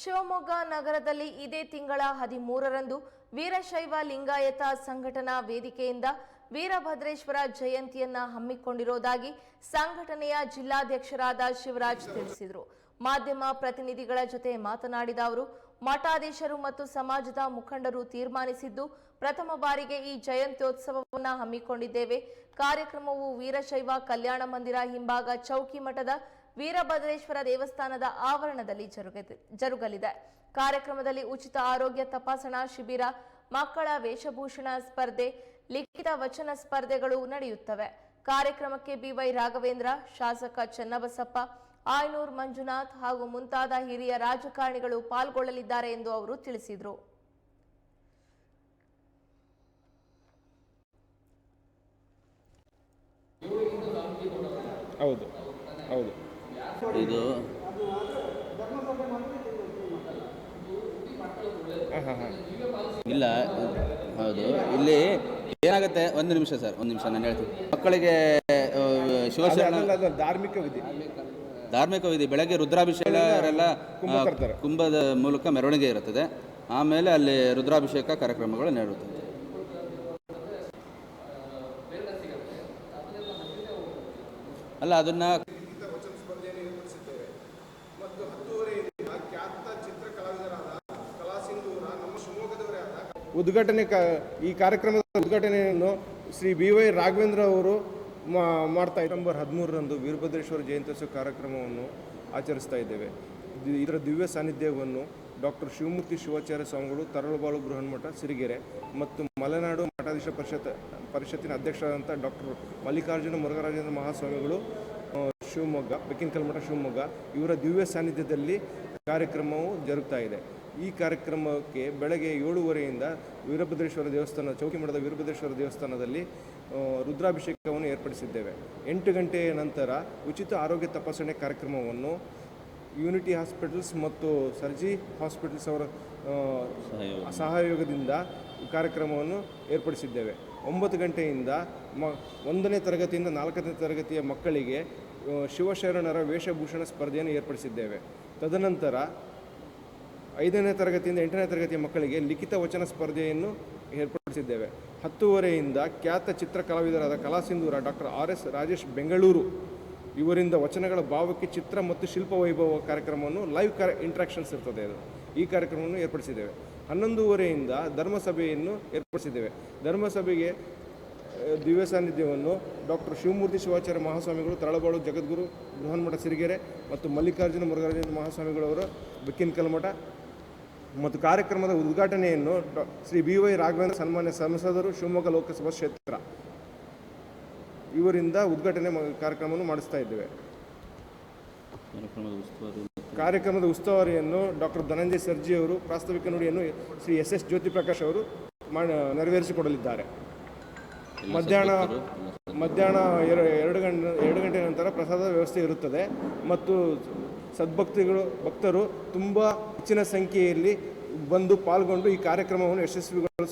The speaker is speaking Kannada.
ಶಿವಮೊಗ್ಗ ನಗರದಲ್ಲಿ ಇದೇ ತಿಂಗಳ ಹದಿಮೂರರಂದು ವೀರಶೈವ ಲಿಂಗಾಯತ ಸಂಘಟನಾ ವೇದಿಕೆಯಿಂದ ವೀರಭದ್ರೇಶ್ವರ ಜಯಂತಿಯನ್ನ ಹಮ್ಮಿಕೊಂಡಿರುವುದಾಗಿ ಸಂಘಟನೆಯ ಜಿಲ್ಲಾಧ್ಯಕ್ಷರಾದ ಶಿವರಾಜ್ ತಿಳಿಸಿದರು. ಮಾಧ್ಯಮ ಪ್ರತಿನಿಧಿಗಳ ಜೊತೆ ಮಾತನಾಡಿದ ಅವರು, ಮಠಾಧೀಶರು ಮತ್ತು ಸಮಾಜದ ಮುಖಂಡರು ತೀರ್ಮಾನಿಸಿದ್ದು, ಪ್ರಥಮ ಬಾರಿಗೆ ಈ ಜಯಂತ್ಯೋತ್ಸವವನ್ನು ಹಮ್ಮಿಕೊಂಡಿದ್ದೇವೆ. ಕಾರ್ಯಕ್ರಮವು ವೀರಶೈವ ಕಲ್ಯಾಣ ಮಂದಿರ ಹಿಂಭಾಗ ಚೌಕಿ ಮಠದ ವೀರಭದ್ರೇಶ್ವರ ದೇವಸ್ಥಾನದ ಆವರಣದಲ್ಲಿ ಜರುಗಲಿದೆ. ಕಾರ್ಯಕ್ರಮದಲ್ಲಿ ಉಚಿತ ಆರೋಗ್ಯ ತಪಾಸಣಾ ಶಿಬಿರ, ಮಕ್ಕಳ ವೇಷಭೂಷಣ ಸ್ಪರ್ಧೆ, ಲಿಖಿತ ವಚನ ಸ್ಪರ್ಧೆಗಳು ನಡೆಯುತ್ತವೆ. ಕಾರ್ಯಕ್ರಮಕ್ಕೆ ಬಿವೈ ರಾಘವೇಂದ್ರ, ಶಾಸಕ ಚನ್ನಬಸಪ್ಪ, ಆಯನೂರ್ ಮಂಜುನಾಥ್ ಹಾಗೂ ಮುಂತಾದ ಹಿರಿಯ ರಾಜಕಾರಣಿಗಳು ಪಾಲ್ಗೊಳ್ಳಲಿದ್ದಾರೆ ಎಂದು ಅವರು ತಿಳಿಸಿದರು. ಹೌದು ಹೌದು. ಇದು ಇಲ್ಲ ಹೌದು. ಇಲ್ಲಿ ಏನಾಗುತ್ತೆ? ಒಂದು ನಿಮಿಷ ಸರ್ ಒಂದು ನಿಮಿಷ ನಾನು ಹೇಳ್ತೀನಿ. ಮಕ್ಕಳಿಗೆ ಶಿವಶರಣ ಧಾರ್ಮಿಕ ವಿಧಿ. ಧಾರ್ಮಿಕ ವಿಧಿ. ಬೆಳಗ್ಗೆ ರುದ್ರಾಭಿಷೇಕರೆಲ್ಲ ಕುಂಭ ಕುಂಭದ ಮೂಲಕ ಮೆರವಣಿಗೆ ಇರುತ್ತದೆ. ಆಮೇಲೆ ಅಲ್ಲಿ ರುದ್ರಾಭಿಷೇಕ ಕಾರ್ಯಕ್ರಮಗಳು ನಡೆಯುತ್ತದೆ ಅಲ್ಲ ಅದನ್ನ ಉದ್ಘಾಟನೆ ಕ ಈ ಕಾರ್ಯಕ್ರಮದ ಉದ್ಘಾಟನೆಯನ್ನು ಶ್ರೀ ಬಿ ವೈ ರಾಘವೇಂದ್ರ ಅವರು ಮಾ- ಮಾಡ್ತಾ ನಂಬರ್ ಹದಿಮೂರರಂದು ವೀರಭದ್ರೇಶ್ವರ ಜಯಂತ್ಯೋತ್ಸವ ಕಾರ್ಯಕ್ರಮವನ್ನು ಆಚರಿಸ್ತಾ ಇದ್ದೇವೆ. ಇದರ ದಿವ್ಯ ಸಾನ್ನಿಧ್ಯವನ್ನು ಡಾಕ್ಟರ್ ಶಿವಮೂರ್ತಿ ಶಿವಾಚಾರ್ಯ ಸ್ವಾಮಿಗಳು ತರಳುಬಾಳು ಬೃಹನ್ಮಠ ಸಿರಿಗೆರೆ ಮತ್ತು ಮಲೆನಾಡು ಮಠಾಧೀಶ ಪರಿಷತ್ ಪರಿಷತ್ತಿನ ಅಧ್ಯಕ್ಷರಾದಂಥ ಡಾಕ್ಟರ್ ಮಲ್ಲಿಕಾರ್ಜುನ ಮುರುಘರಾಜೇಂದ್ರ ಮಹಾಸ್ವಾಮಿಗಳು ಶಿವಮೊಗ್ಗ ಬೆಕ್ಕಿನಕಲ್ ಮಠ ಶಿವಮೊಗ್ಗ ಇವರ ದಿವ್ಯ ಸಾನ್ನಿಧ್ಯದಲ್ಲಿ ಕಾರ್ಯಕ್ರಮವು ಜರುಗ್ತಾ ಇದೆ. ಈ ಕಾರ್ಯಕ್ರಮಕ್ಕೆ ಬೆಳಗ್ಗೆ ಏಳುವರೆಯಿಂದ ವೀರಭದ್ರೇಶ್ವರ ದೇವಸ್ಥಾನ ಚೌಕಿಮಠದ ವೀರಭದ್ರೇಶ್ವರ ದೇವಸ್ಥಾನದಲ್ಲಿ ರುದ್ರಾಭಿಷೇಕವನ್ನು ಏರ್ಪಡಿಸಿದ್ದೇವೆ. ಎಂಟು ಗಂಟೆಯ ನಂತರ ಉಚಿತ ಆರೋಗ್ಯ ತಪಾಸಣೆ ಕಾರ್ಯಕ್ರಮವನ್ನು ಯೂನಿಟಿ ಹಾಸ್ಪಿಟಲ್ಸ್ ಮತ್ತು ಸರ್ಜಿ ಹಾಸ್ಪಿಟಲ್ಸ್ ಅವರ ಸಹಯೋಗದಿಂದ ಕಾರ್ಯಕ್ರಮವನ್ನು ಏರ್ಪಡಿಸಿದ್ದೇವೆ. ಒಂಬತ್ತು ಗಂಟೆಯಿಂದ ಮ ಒಂದನೇ ತರಗತಿಯಿಂದ ನಾಲ್ಕನೇ ತರಗತಿಯ ಮಕ್ಕಳಿಗೆ ಶಿವಶರಣರ ವೇಷಭೂಷಣ ಸ್ಪರ್ಧೆಯನ್ನು ಏರ್ಪಡಿಸಿದ್ದೇವೆ. ತದನಂತರ ಐದನೇ ತರಗತಿಯಿಂದ ಎಂಟನೇ ತರಗತಿಯ ಮಕ್ಕಳಿಗೆ ಲಿಖಿತ ವಚನ ಸ್ಪರ್ಧೆಯನ್ನು ಏರ್ಪಡಿಸಿದ್ದೇವೆ. ಹತ್ತುವರೆಯಿಂದ ಖ್ಯಾತ ಚಿತ್ರ ಕಲಾವಿದರಾದ Kalasindhura doctor R S Rajesh Bengaluru ಇವರಿಂದ ವಚನಗಳ ಭಾವಕ್ಕೆ ಚಿತ್ರ ಮತ್ತು ಶಿಲ್ಪ ವೈಭವ ಕಾರ್ಯಕ್ರಮವನ್ನು ಲೈವ್ ಕಾರ ಇಂಟ್ರಾಕ್ಷನ್ಸ್ ಇರ್ತದೆ ಅದು. ಈ ಕಾರ್ಯಕ್ರಮವನ್ನು ಏರ್ಪಡಿಸಿದ್ದೇವೆ. ಹನ್ನೊಂದೂವರೆಯಿಂದ ಧರ್ಮಸಭೆಯನ್ನು ಏರ್ಪಡಿಸಿದ್ದೇವೆ. ಧರ್ಮಸಭೆಗೆ ದಿವ್ಯ ಸಾನ್ನಿಧ್ಯವನ್ನು ಡಾಕ್ಟರ್ ಶಿವಮೂರ್ತಿ ಶಿವಾಚಾರ್ಯ ಮಹಾಸ್ವಾಮಿಗಳು ತರಳಬಾಳು ಜಗದ್ಗುರು ಬೃಹನ್ಮಠ ಸಿರಿಗೆರೆ ಮತ್ತು ಮಲ್ಲಿಕಾರ್ಜುನ ಮುರುಘರಾಜೇಂದ್ರ ಮಹಾಸ್ವಾಮಿಗಳವರು ಬೆಕ್ಕಿನಕಲ್ ಮಠ ಮತ್ತು ಕಾರ್ಯಕ್ರಮದ ಉದ್ಘಾಟನೆಯನ್ನು ಡಾ ಶ್ರೀ ಬಿ ವೈ ರಾಘವೇಂದ್ರ ಸನ್ಮಾನ್ಯ ಸಂಸದರು ಶಿವಮೊಗ್ಗ ಲೋಕಸಭಾ ಕ್ಷೇತ್ರ ಇವರಿಂದ ಉದ್ಘಾಟನೆ ಕಾರ್ಯಕ್ರಮವನ್ನು ಮಾಡಿಸ್ತಾ ಇದ್ದೇವೆ. ಕಾರ್ಯಕ್ರಮದ ಉಸ್ತುವಾರಿಯನ್ನು ಡಾಕ್ಟರ್ ಧನಂಜಯ ಸರ್ಜಿ ಅವರು ಪ್ರಾಸ್ತಾವಿಕ ನುಡಿಯನ್ನು ಶ್ರೀ ಎಸ್ ಎಸ್ ಜ್ಯೋತಿ ಪ್ರಕಾಶ್ ಅವರು ಮಾಡಿ ನೆರವೇರಿಸಿಕೊಡಲಿದ್ದಾರೆ. ಮಧ್ಯಾಹ್ನ ಮಧ್ಯಾಹ್ನ ಎರ- ಎರಡು ಗಂಟೆ ಎರಡು ಗಂಟೆ ನಂತರ ಪ್ರಸಾದ ವ್ಯವಸ್ಥೆ ಇರುತ್ತದೆ. ಮತ್ತು ಸದ್ಭಕ್ತಿಗಳು ಭಕ್ತರು ತುಂಬ ಹೆಚ್ಚಿನ ಸಂಖ್ಯೆಯಲ್ಲಿ ಬಂದು ಪಾಲ್ಗೊಂಡು ಈ ಕಾರ್ಯಕ್ರಮವನ್ನು ಯಶಸ್ವಿಗೊಳಿಸ